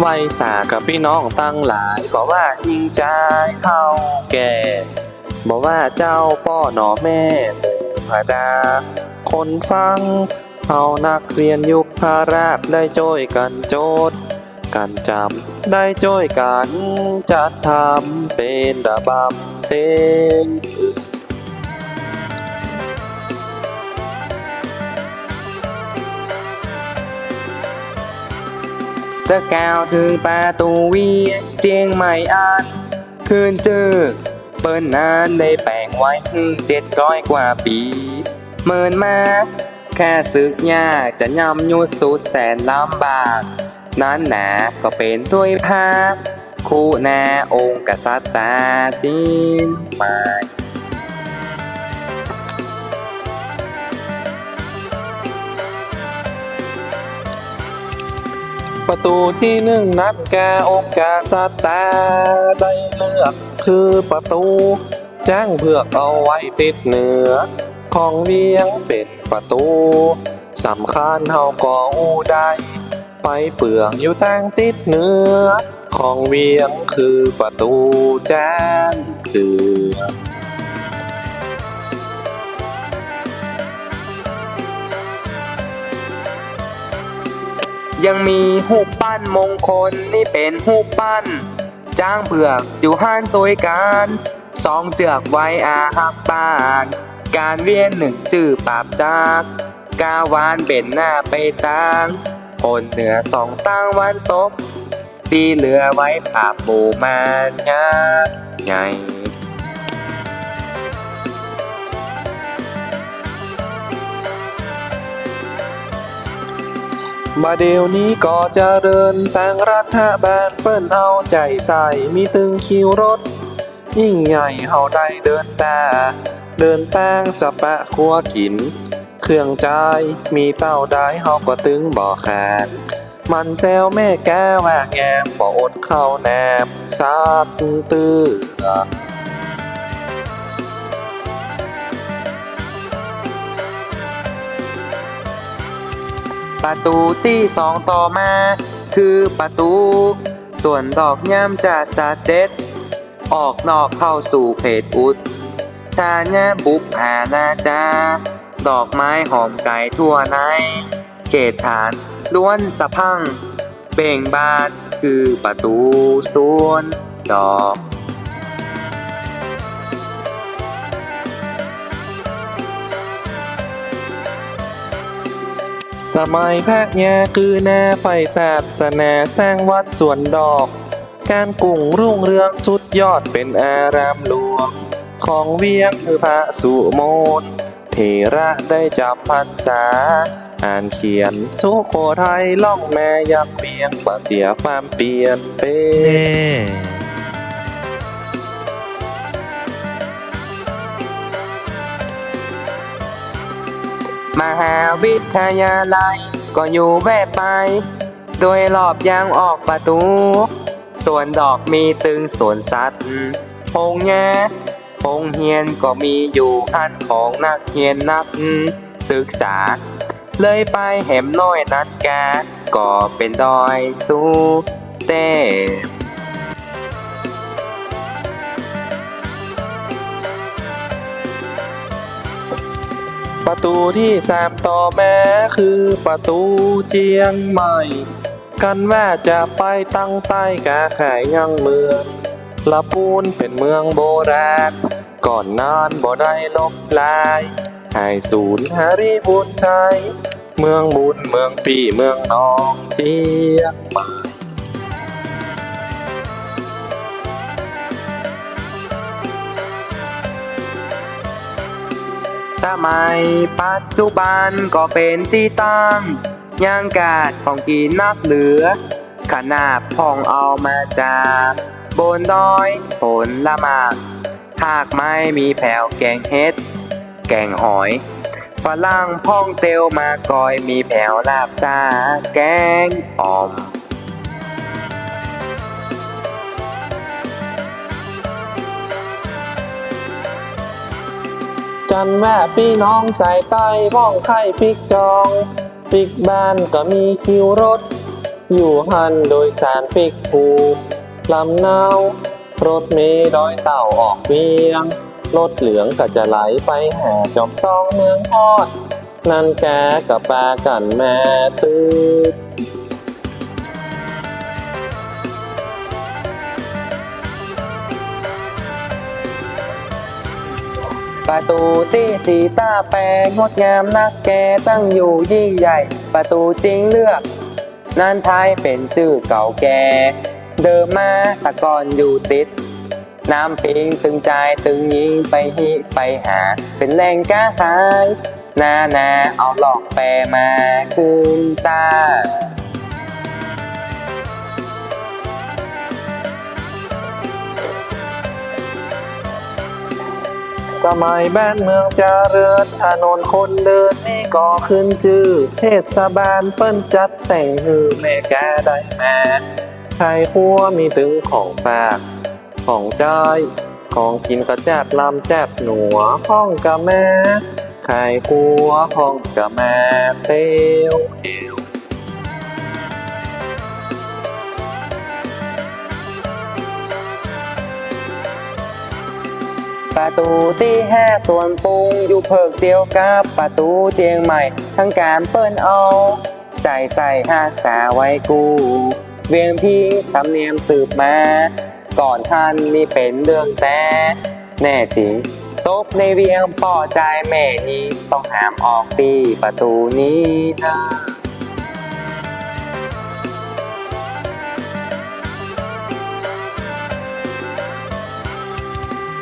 ไว้สากับพี่น้องตั้งหลายบอกว่ายิงใจเท่าแก่บอกว่าเจ้าป้อหนอแม่หมู่พดา คนฟังเฮานักเรียนยุคพาราชได้จ้อยกันโจทย์กันจำได้จ้อยกันจัดทำเป็นระบำเพลง จะก้าวถึงประตูวีเจียงใหม่อ่านคืนเจอเปิ้นนานได้แปลงไว้เจ็ดร้อยกว่าปีเมินมาแค่ศึกยากจะย่ำยุดสุดแสนลำบากนั้นหนาก็เป็นด้วยพาพคู่แนาองค์กษัตริย์ตาจีนใหม่ ประตูที่หนึ่งนัดแกอกาสตาได้เลือกคือประตู จ้างเผือกเอาไว้ปิดเหนือ ของเวียงเป็นประตูสำคัญเฮาก็อู้ได้ไปเปลืองอยู่ตั้งติดเหนือ ของเวียงคือประตูจ้านคือ ยังมีหูปั้นมงคลนี่เป็นหูปั้น จ้างเผือกอยู่ห้านตัวการสองเจือกไว้อาหักปาน การเวียนหนึ่งจื่อปราบจากกาวานเป็นหน้าไปตางคนเหนือสองตั้งวันตกตีเหลือไว้ปราบหมู่มานงาไง มาเดี๋ยวนี้ก็จะเดินแต่งรัฐบาลเปิ้นเอาใจใส่มีตึงคิวรถ ยิ่งใหญ่เฮาได้เดินตาเดินแป้งสะปะครัวกิน เครื่องใจายมีเต้าได้เฮาก็ตึงบ่อแขนมันแซวแม่แก้ว่าแงมบ่อดเข้าแนมซัดตื้อ ประตูที่สองต่อมา คือประตู ส่วนดอกย่ำจะสะเด็ดออกนอกเข้าสู่เพจอุดถ้าแง่บุกหานาจาดอกไม้หอมไก่ทั่วใน เขตฐานล้วนสะพัง เบ่งบานคือประตูส่วนดอก สมัยพระยาคือแน่ไฟศาสนาสร้างวัดสวนดอก การกุ่งรุ่งเรืองสุดยอดเป็นอารามหลวง ของเวียงคือพระสุโมนเทระได้จำพรรษา อ่านเขียนสุโขทัยล่องแม่ยักเวียงบ่เสียความเปลี่ยนเป็น มหาวิทยาลัย ก็อยู่แวะไป โดยรอบยางออกประตู ส่วนดอกมีตึงสวนสัตว์พงแง่พงเฮียนก็มีอยู่อันของนักเฮียนนักศึกษา เลยไปแหมน้อยนัดแกก็เป็นดอยสู้เต้ ประตูที่สามต่อแม้คือประตูเจียงใหม่ กันว่าจะไปตั้งใต้กาขายยังเมืองละปูนเป็นเมืองโบราณ ก่อนนานบ่ได้ลบลายหายศูนย์หาริบุญชัยเมืองบุญเมืองปีเมืองนองเจียงใหม่ สมัยปัจจุบันก็เป็นที่ตั้งย่างกาดของกินนักเหลือ ขนาบพองเอามาจาก บนดอยผลละมากหากไม่มีแผ่วแกงเฮ็ด แกงหอย ฝรั่งพ่องเตวมากอยมีแผ่วลาบซาแกงอ่อม กันแม่พี่น้องสายใต้พ้องไข่ปิกจองปิกบ้านก็มีคิวรถ อยู่หันโดยสารปิกภูลำเนารถเมล์ดอยเต่าออกเวียง รถเหลืองก็จะไหลไปแหาจอมต้องเมืองฮอด นั่นแกกับปลากันแม่ตื้อ ประตูที่สีตาแปรงดงามนักแกตั้งอยู่ยิ่งใหญ่ ประตูจริงเลือก นั้นท้ายเป็นชื่อเก่าแก่ เดิมมาตะกอนอยู่ติด น้ำปิงตึงใจตึงยิงไปฮิไปหา เป็นแหล่งกาหาย นานาเอาหลอกแปรมาคืนตา สมัยบ้านเมืองเจริญถนนคนเดินนี่ก็ขึ้นชื่อเทศบาลเปิ้นจัดแต่งฮือแม่แกได้แม่ไข่คัวมีถึงของฝากของจ้อยของกินกระแจบลำแจบหนัวห้องกะแม่ไข่คัวห้องกะแม่เตียวเอว ประตูที่ห้าส่วนปรุงอยู่เพิกเดียวกับประตูเชียงใหม่ ทั้งการเปิ้นเอาใจใส่หักษาไว้กูเวียงพี่ทำเนียมสืบมา ก่อนท่านนี่เป็นเรื่องแต่ แน่จริงตบในเวียงป่อใจแม่นี้ต้องหามออกตีประตูนี้นะ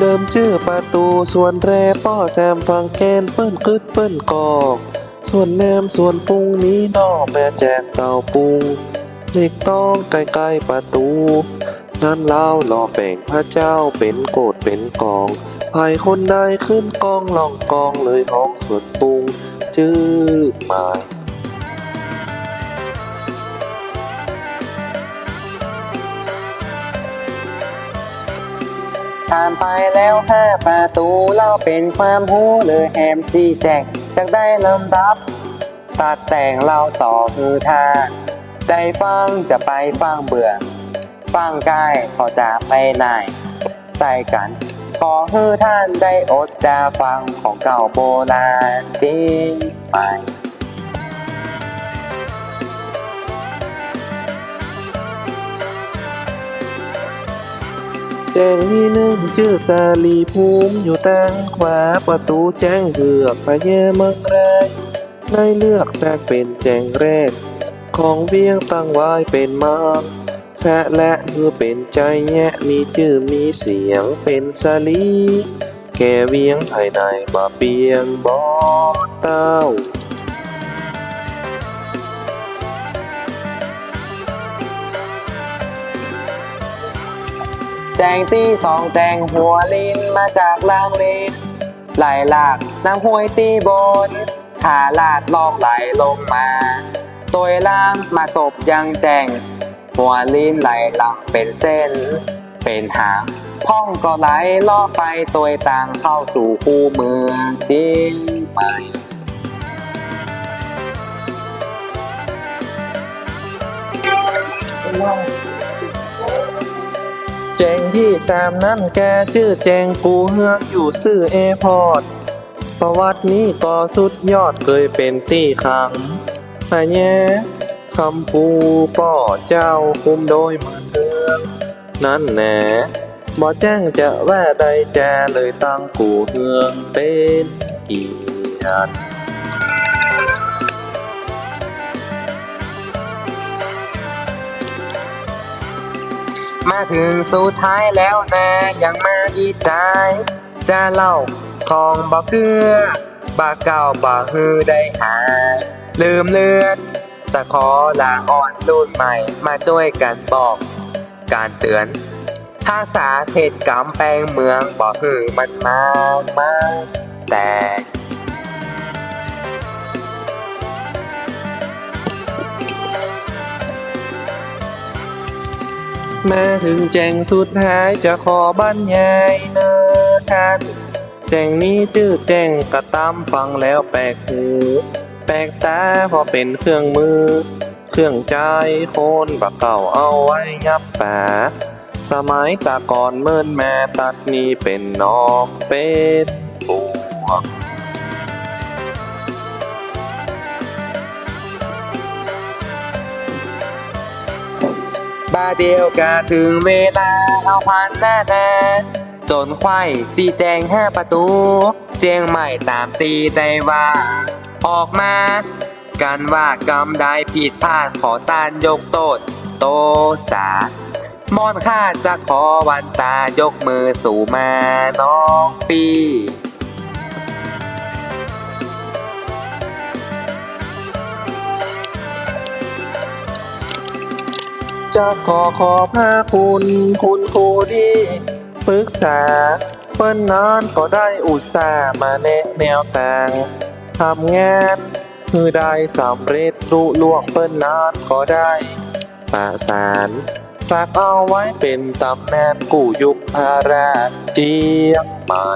เดิมชื่อประตู ส่วนแรป้อแซมฟังแกนเปิ้นกึดเปิ้นกอก ส่วนแนมส่วนปรุงนี้นอกแม่แจกเต่าปรุงเด็กต้องใกล้ๆประตู นั้นเล่าหล่อแป่งพระเจ้าเป็นโกดเป็นกองภายคนใดขึ้นกองลองกองเลยห้องสวนปุงจื้อหมาย ผ่านไปแล้วห้าประตูเล่าเป็นความหูเลยแฮมซีแจงจากได้ลำดับ ตัดแต่งเล่าต่อคือท่าได้ฟังจะไปฟังเบื่อ ฟังกายพอจะไปไหนใส่กัน ขอให้ท่านได้อดจะฟังของเก่าโบราณจริงไป แจ้งที่หนึ่งชื่อสาลีภูมิอยู่ทางขวาประตูแจ้งเหือกพระเยเมืองแรกในเลือกแทรกเป็นแจ้งแรก ของเวียงตั้งไว้เป็นมากแค่และคือเป็นใจแยะมีชื่อมีเสียงเป็นสาลีแก่เวียงภายในบ่เปียงบ่เต้า แจงที่สองแจงหัวลินมาจากลางเลนไหลหลากน้ำห้วยตีบนผาลาดลอกไหลลงมาตัวล่างมาตบยังแจงหัวลินไหลหลังเป็นเส้น เป็นหางพ่องก็ไหลล่อไปตัวต่างเข้าสู่คูเมืองจริงไหม แจงที่สามนั่นแกชื่อแจงกูเฮือกอยู่ซื่อเอพอร์ตประวัตินี้ก็สุดยอดเคยเป็นที่ขังพะแย่คำฟูป่อเจ้าคุมโดยมือเดืองนั่นแหน่บ่แจ้งจะแว่ใดแจเลยตั้งกูเฮืองเป็นกียร มาถึงสุดท้ายแล้วนะยังมาดีใจจะเล่าของบ่เกือบาเก่าบ่ฮือได้หา ลืมเลือน จะขอลาอ่อนรุ่นใหม่ มาช่วยกันบอก การเตือนภาษาเทศกำแปลงเมืองบ่ฮือมันมากมากแต่ แม้ถึงแจงสุดท้ายจะขอบรรยายเนื้อท่านแจงนี้ชื่อแจงกระตามฟังแล้วแปลกหูแปลกตาเพอเป็นเครื่องมือ เครื่องใจโคนบักเก่าเอาไว้ยับแปะสมัยตาก่อนเมินแม่ตัดนี้เป็นนองเป็นบวก บาเดียวกาถึงเวลาเอาพันหน้าแน่จนควายสีแจงห้าประตู เจียงใหม่ตามตีได้ว่า ออกมา กันว่ากำได้ผิดพลาดขอตานยกโทษโตสามอนข้าจะขอวันตายกมือสู่มาน้องปี จะขอขอบพระคุณ คุณครูที่ปรึกษา เปิ้นนานก็ได้อุตส่าห์มาแนะแนวทางทำงานคือได้สำเร็จรุล่วงเปิ้นนานก็ได้ประสานฝากเอาไว้เป็นตำแหน่งกูยุคพาราเจียงใหม่